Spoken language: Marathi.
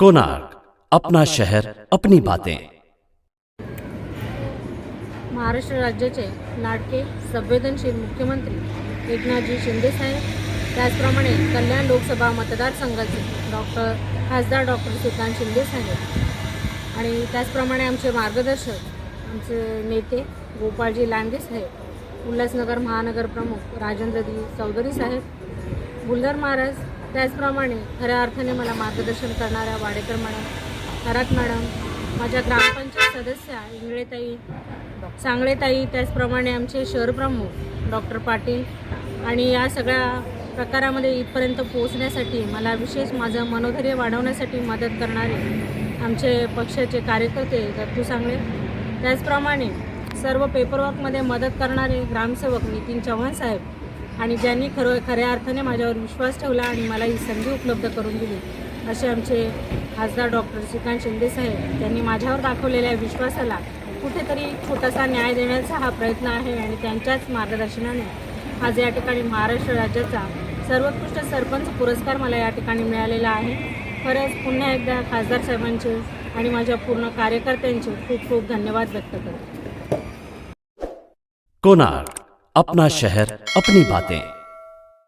कोणार्क अपना शहर अपनी बातें। महाराष्ट्र राज्याचे लाडके संवेदनशील मुख्यमंत्री एकनाथजी शिंदेसाहेब त्याचप्रमाणे कल्याण लोकसभा मतदारसंघाचे डॉक्टर खासदार डॉक्टर श्रीकांत शिंदेसाहेब आणि त्याचप्रमाणे आमचे मार्गदर्शक आमचे नेते गोपाळजी लांडे साहेब उल्हासनगर महानगर प्रमुख राजेंद्रजी चौधरी साहेब बुल्लर महाराज त्याचप्रमाणे खऱ्या अर्थाने मला मार्गदर्शन करणाऱ्या वाडेकर मॅडम हरात मॅडम माझ्या ग्रामपंचायत सदस्या इंगळेताई सांगळेताई त्याचप्रमाणे आमचे शहर प्रमुख डॉक्टर पाटील आणि या सगळ्या प्रकारामध्ये इथपर्यंत पोहोचण्यासाठी मला विशेष माझं मनोधैर्य वाढवण्यासाठी मदत करणारे आमचे पक्षाचे कार्यकर्ते दत्तू सांगळे त्याचप्रमाणे सर्व पेपरवर्कमध्ये मदत करणारे ग्रामसेवक नितीन चव्हाण साहेब आणि ज्यांनी खरं खऱ्या अर्थाने माझ्यावर विश्वास ठेवला आणि मला ही संधी उपलब्ध करून दिली असे आमचे खासदार डॉक्टर श्रीकांत शिंदेसाहेब त्यांनी माझ्यावर दाखवलेल्या विश्वासाला कुठेतरी छोटासा न्याय देण्याचा हा प्रयत्न आहे आणि त्यांच्याच मार्गदर्शनाने आज या ठिकाणी महाराष्ट्र राज्याचा सर्वोत्कृष्ट सरपंच पुरस्कार मला या ठिकाणी मिळालेला आहे. खरंच पुन्हा एकदा खासदार साहेबांचे आणि माझ्या पूर्ण कार्यकर्त्यांचे खूप खूप धन्यवाद व्यक्त करते. कोणार्क अपना शहर अपनी बातें।